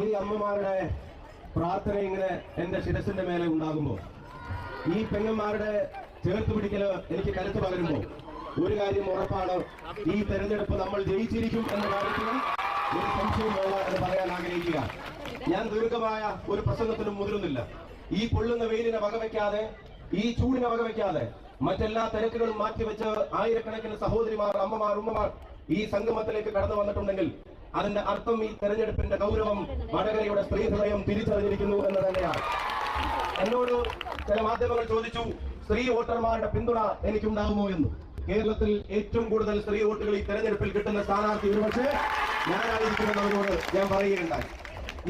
ഈ അമ്മമാരുടെ പ്രാർത്ഥന ഇങ്ങനെ എന്റെ ശിരസിന്റെ മേലെ ഉണ്ടാകുമ്പോൾ ഈ പെങ്ങന്മാരുടെ ചേർത്ത് പിടിക്കൽ എനിക്ക് കരുത്ത് പകരുമ്പോൾ ഒരു കാര്യം ഉറപ്പാണ് ഈ തെരഞ്ഞെടുപ്പ് നമ്മൾ ജയിച്ചിരിക്കും എന്ന കാര്യത്തിൽ ഒരു സംശയം വേണ്ട എന്ന് പറയാൻ ആഗ്രഹിക്കുക. ഞാൻ ദീർഘമായ ഒരു പ്രസംഗത്തിനും മുതിരുന്നില്ല. ഈ പൊള്ളുന്ന വെയിലിനെ വകവയ്ക്കാതെ ഈ ചൂടിനെ വകവയ്ക്കാതെ മറ്റെല്ലാ തിരക്കുകളും മാറ്റിവെച്ച് ആയിരക്കണക്കിന് സഹോദരിമാർ അമ്മമാർ ഉമ്മമാർ ഈ സംഗമത്തിലേക്ക് കടന്നു വന്നിട്ടുണ്ടെങ്കിൽ അതിന്റെ അർത്ഥം ഈ തെരഞ്ഞെടുപ്പിന്റെ ഗൗരവം വടകരയുടെ സ്ത്രീ ഹൃദയം തിരിച്ചറിഞ്ഞിരിക്കുന്നു എന്ന് തന്നെയാണ്. എന്നോട് ചില മാധ്യമങ്ങൾ ചോദിച്ചു സ്ത്രീ വോട്ടർമാരുടെ പിന്തുണ എനിക്കുണ്ടാകുമോ എന്ന്? കേരളത്തിൽ ഏറ്റവും കൂടുതൽ സ്ത്രീ വോട്ടുകൾ ഈ തെരഞ്ഞെടുപ്പിൽ കിട്ടുന്ന സ്ഥാനാർത്ഥി ഒരുപക്ഷെ ഞാനായിരിക്കുമെന്നവരോട് ഞാൻ പറയുകയുണ്ടായി.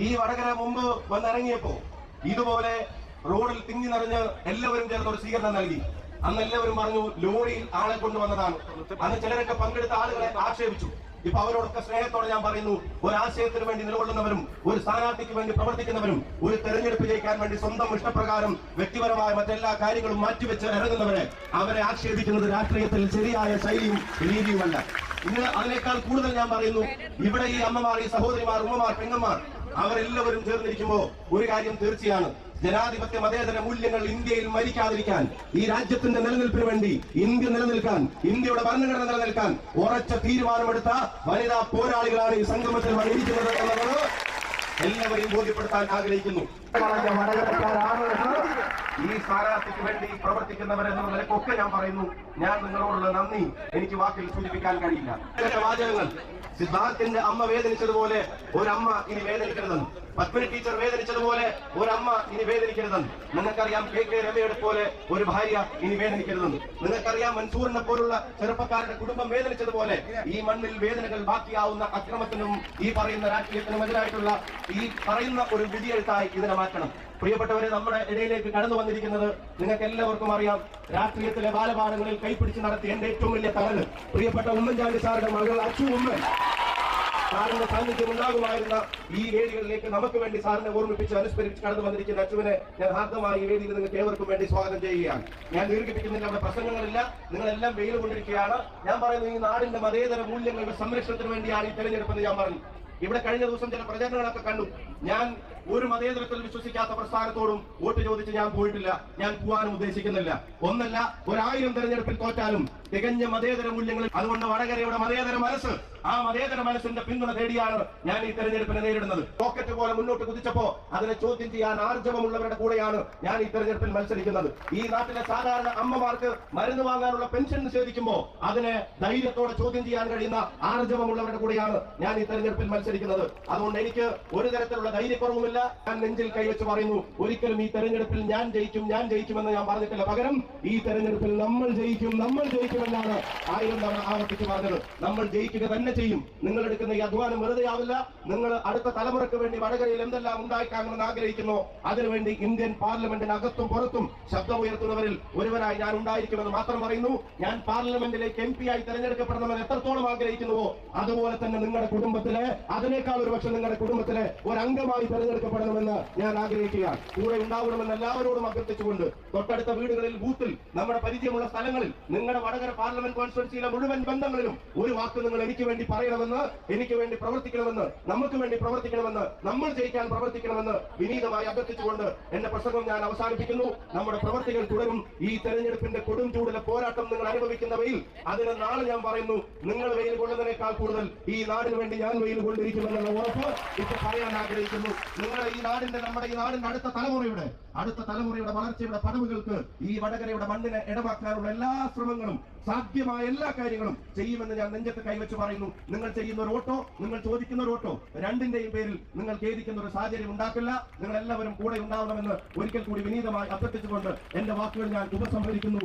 ഈ വടകര മുമ്പ് വന്നിറങ്ങിയപ്പോ ഇതുപോലെ റോഡിൽ തിങ്ങി നിറഞ്ഞ് എല്ലാവരും ചേർന്ന് ഒരു സ്വീകരണം നൽകി. അന്ന് എല്ലാവരും പറഞ്ഞു ലോറിയിൽ ആളെ കൊണ്ടുവന്നതാണ്. അന്ന് ചിലരൊക്കെ പങ്കെടുത്ത ആളുകളെ ആക്ഷേപിച്ചു. ഇപ്പൊ അവരോടൊക്കെ സ്നേഹത്തോടെ ഞാൻ പറയുന്നു ഒരു ആശയത്തിന് വേണ്ടി നിലകൊള്ളുന്നവരും ഒരു സ്ഥാനാർത്ഥിക്ക് വേണ്ടി പ്രവർത്തിക്കുന്നവരും ഒരു തെരഞ്ഞെടുപ്പ് ജയിക്കാൻ വേണ്ടി സ്വന്തം ഇഷ്ടപ്രകാരം വ്യക്തിപരമായ മറ്റെല്ലാ കാര്യങ്ങളും മാറ്റിവെച്ച് ഇറങ്ങുന്നവരെ അവരെ ആക്ഷേപിക്കുന്നത് രാഷ്ട്രീയത്തിൽ ശരിയായ ശൈലിയും രീതിയുമല്ല. ഇന്ന് അതിനേക്കാൾ കൂടുതൽ ഞാൻ പറയുന്നു ഇവിടെ ഈ അമ്മമാർ ഈ സഹോദരിമാർ ഉമ്മമാർ പെങ്ങന്മാർ അവരെല്ലാവരും ചേർന്നിരിക്കുമ്പോ ഒരു കാര്യം തീർച്ചയാണ്. ജനാധിപത്യ മതേതര മൂല്യങ്ങൾ ഇന്ത്യയിൽ മരിക്കാതിരിക്കാൻ ഈ രാജ്യത്തിന്റെ നിലനിൽപ്പിന് വേണ്ടി ഇന്ത്യ നിലനിൽക്കാൻ ഇന്ത്യയുടെ ഭരണഘടന നിലനിൽക്കാൻ ഉറച്ച തീരുമാനമെടുത്ത വനിതാ പോരാളികളാണ് ഈ സംഗമത്തിൽ വന്നിരിക്കുന്നത് എന്നുള്ളത് എല്ലാവരെയും ബോധ്യപ്പെടുത്താൻ ആഗ്രഹിക്കുന്നു. ഈ സ്ഥാനാർത്ഥിക്ക് വേണ്ടി പ്രവർത്തിക്കുന്നവരെന്നുള്ള നിലക്കൊക്കെ ഞാൻ പറയുന്നു. ഞാൻ നിങ്ങളോടുള്ള നന്ദി. എനിക്ക് വാക്കിൽ സൂചിപ്പിക്കാൻ കഴിയില്ല. വാചകങ്ങൾ. സിദ്ധാർത്ഥിന്റെ അമ്മ വേദനിച്ചതുപോലെ ഒരമ്മ ഇനി വേദനിക്കരുതെന്ന്. പത്മിനി ടീച്ചർ വേദനിച്ചതുപോലെ ഒരമ്മ ഇനി വേദനിക്കരുതെന്ന്. നിങ്ങൾക്കറിയാം കെ കെ രമയുടെ പോലെ ഒരു ഭാര്യ ഇനി വേദനിക്കരുതെന്ന്. നിങ്ങൾക്കറിയാം മൻസൂറിനെ പോലുള്ള ചെറുപ്പക്കാരുടെ കുടുംബം വേദനിച്ചതുപോലെ ഈ മണ്ണിൽ വേദനകൾ ബാക്കിയാവുന്ന അക്രമത്തിനും ഈ പറയുന്ന രാഷ്ട്രീയത്തിനും എതിരായിട്ടുള്ള ഈ പറയുന്ന ഒരു വിധിയെഴുത്തായി ഇതിനെ മാറ്റണം. പ്രിയപ്പെട്ടവരെ നമ്മുടെ ഇടയിലേക്ക് കടന്നു വന്നിരിക്കുന്നത് നിങ്ങൾക്ക് എല്ലാവർക്കും അറിയാം. രാഷ്ട്രീയത്തിലെ ബാലപാഠങ്ങളിൽ കൈപ്പിടിച്ച് നടത്തിയ എന്റെ ഏറ്റവും വലിയ തലന് പ്രിയപ്പെട്ട ഉമ്മൻചാണ്ടി സാറുടെ മകൾ അച്ചു ഉമ്മൻ സാറിന്റെ സാന്നിധ്യം ഉണ്ടാകുമായിരുന്ന ഈ വേദികളിലേക്ക് നമുക്ക് വേണ്ടി സാറിനെ ഓർമ്മിപ്പിച്ച് അനുസ്മരിച്ച് കടന്നു വന്നിരിക്കുന്ന അച്ചുവിനെ ഞാൻ ഹാർദമായി ഈ വേദിയിൽ നിങ്ങൾക്ക് ഏവർക്കും വേണ്ടി സ്വാഗതം ചെയ്യുകയാണ്. ഞാൻ ദീർഘിപ്പിക്കുന്നില്ല അവിടെ പ്രസംഗങ്ങളില്ല നിങ്ങളെല്ലാം വെയിൽ കൊണ്ടിരിക്കുകയാണ്. ഞാൻ പറയുന്നത് ഈ നാടിന്റെ മതേതര മൂല്യങ്ങളുടെ സംരക്ഷണത്തിന് വേണ്ടിയാണ് ഈ തെരഞ്ഞെടുപ്പെന്ന് ഞാൻ പറഞ്ഞു. ഇവിടെ കഴിഞ്ഞ ദിവസം ചില പ്രചരണങ്ങളൊക്കെ കണ്ടു. ഞാൻ ഒരു മതേതരത്തിൽ വിശ്വസിക്കാത്ത പ്രസ്ഥാനത്തോടും വോട്ട് ചോദിച്ച് ഞാൻ പോയിട്ടില്ല. ഞാൻ പോകാനും ഉദ്ദേശിക്കുന്നില്ല. ഒന്നല്ല ഒരായിരം തെരഞ്ഞെടുപ്പിൽ തോറ്റാലും തികഞ്ഞ മതേതര മൂല്യങ്ങൾ അതുകൊണ്ട് വടകരയുടെ മതേതര മനസ്സ് ആ മതേതര മനസ്സിന്റെ പിന്തുണ തേടിയാണ് ഞാൻ ഈ തെരഞ്ഞെടുപ്പിനെ നേരിടുന്നത്. റോക്കറ്റ് പോലെ മുന്നോട്ട് കുതിച്ചപ്പോ അതിനെ ചോദ്യം ചെയ്യാൻ ആർജവമുള്ളവരുടെ കൂടെയാണ് ഞാൻ ഈ തെരഞ്ഞെടുപ്പിൽ മത്സരിക്കുന്നത്. ഈ നാട്ടിലെ സാധാരണ അമ്മമാർക്ക് മരുന്ന് വാങ്ങാനുള്ള പെൻഷൻ നിഷേധിക്കുമ്പോൾ അതിനെ ധൈര്യത്തോടെ ചോദ്യം ചെയ്യാൻ കഴിയുന്ന ആർജവമുള്ളവരുടെ കൂടെയാണ് ഞാൻ ഈ തെരഞ്ഞെടുപ്പിൽ മത്സരിക്കുന്നത്. അതുകൊണ്ട് എനിക്ക് ഒരു തരത്തിലുള്ള ധൈര്യക്കുറവുമില്ല. ഞാൻ നെഞ്ചിൽ കൈവച്ച് പറയുന്നു ഒരിക്കലും ഈ തെരഞ്ഞെടുപ്പിൽ ഞാൻ ജയിക്കും ഞാൻ ജയിക്കുമെന്ന് ഞാൻ പറഞ്ഞിട്ടില്ല. പകരം ഈ തെരഞ്ഞെടുപ്പിൽ നമ്മൾ ജയിക്കും നമ്മൾ ജയിക്കുമെന്നാണ് ആയിരം തവണ ആവർത്തിച്ച് പറഞ്ഞത് നമ്മൾ ജയിക്കുക തന്നെ ചെയ്യും. നിങ്ങൾ എടുക്കുന്ന ഈ അധ്വാനം വെറുതെ ആവില്ല. നിങ്ങൾ അടുത്ത തലമുറയ്ക്ക് വേണ്ടി വടകരയിൽ എന്തെല്ലാം ഉണ്ടായിക്കാണെന്ന് ആഗ്രഹിക്കുന്നു അതിനുവേണ്ടി ഇന്ത്യൻ പാർലമെന്റിനകത്തും പുറത്തും ശബ്ദമുയർത്തുന്നവരിൽ ഒരുവനായി ഞാൻ ഉണ്ടായിരിക്കുമെന്ന് മാത്രം പറയുന്നു. ഞാൻ പാർലമെന്റിലേക്ക് എം പി ആയി തെരഞ്ഞെടുക്കപ്പെടണമെന്ന് എത്രത്തോളം ആഗ്രഹിക്കുന്നുവോ അതുപോലെ തന്നെ നിങ്ങളുടെ കുടുംബത്തിലെ അതിനേക്കാൾ ഒരു പക്ഷെ നിങ്ങളുടെ കുടുംബത്തിലെ ഒരു അംഗമായി തെരഞ്ഞെടുക്കപ്പെടണമെന്ന് ഞാൻ ആഗ്രഹിക്കുകയാണ്. കൂടെ ഉണ്ടാവണമെന്ന് എല്ലാവരോടും അഭ്യർത്ഥിച്ചുകൊണ്ട് തൊട്ടടുത്ത വീടുകളിൽ ബൂത്തിൽ നമ്മുടെ പരിചയമുള്ള സ്ഥലങ്ങളിൽ നിങ്ങളുടെ വടകര പാർലമെന്റ് കോൺസ്റ്റിറ്റ്യൂൻസിയിലെ മുഴുവൻ ബന്ധങ്ങളിലും ഒരു വാക്ക് നിങ്ങൾ എനിക്ക് വേണ്ടി പറയണമെന്ന് എനിക്ക് വേണ്ടി പ്രവർത്തിക്കണമെന്ന് നമുക്ക് വേണ്ടി പ്രവർത്തിക്കണമെന്ന് നമ്മൾ ജയിക്കാൻ പ്രവർത്തിക്കണമെന്ന് വിനീതമായി അഭ്യർത്ഥിച്ചുകൊണ്ട് എന്റെ പ്രസംഗം ഞാൻ അവസാനിപ്പിക്കുന്നു. നമ്മുടെ പ്രവർത്തികൾ തുടരും. ഈ തെരഞ്ഞെടുപ്പിന്റെ കൊടും ചൂടിലെ പോരാട്ടം നിങ്ങൾ അനുഭവിക്കുന്നവയിൽ അതിന് നാളെ ഞാൻ പറയുന്നു നിങ്ങൾ വെയിൽ കൊള്ളുന്നതിനേക്കാൾ കൂടുതൽ ഈ നാടിന് വേണ്ടി ഞാൻ വെയിൽ കൊണ്ടിരിക്കുമെന്നുള്ള ഉറപ്പ് ഇപ്പൊ പറയാൻ ആഗ്രഹിക്കുന്നു. നിങ്ങൾ ഈ നാടിന്റെ നമ്മുടെ ഈ നാടിന്റെ അടുത്ത തലമുറയുടെ അടുത്ത തലമുറയുടെ വളർച്ചയുടെ പടവുകൾക്ക് ഈ വടകരയുടെ മണ്ണിനെ ഇടമാക്കാനുള്ള എല്ലാ ശ്രമങ്ങളും സാധ്യമായ എല്ലാ കാര്യങ്ങളും ചെയ്യുമെന്ന് ഞാൻ നെഞ്ചത്ത് കൈവച്ച് പറയുന്നു. നിങ്ങൾ ചെയ്യുന്ന ഒരു ഓട്ടോ നിങ്ങൾ ചോദിക്കുന്ന ഒരു ഓട്ടോ രണ്ടിന്റെയും പേരിൽ നിങ്ങൾ ഖേദിക്കുന്ന ഒരു സാഹചര്യം ഉണ്ടാക്കില്ല. നിങ്ങൾ എല്ലാവരും കൂടെ ഉണ്ടാവണമെന്ന് ഒരിക്കൽ കൂടി വിനീതമായി അഭ്യർത്ഥിച്ചുകൊണ്ട് എന്റെ വാക്കുകൾ ഞാൻ ഉപസംഹരിക്കുന്നു.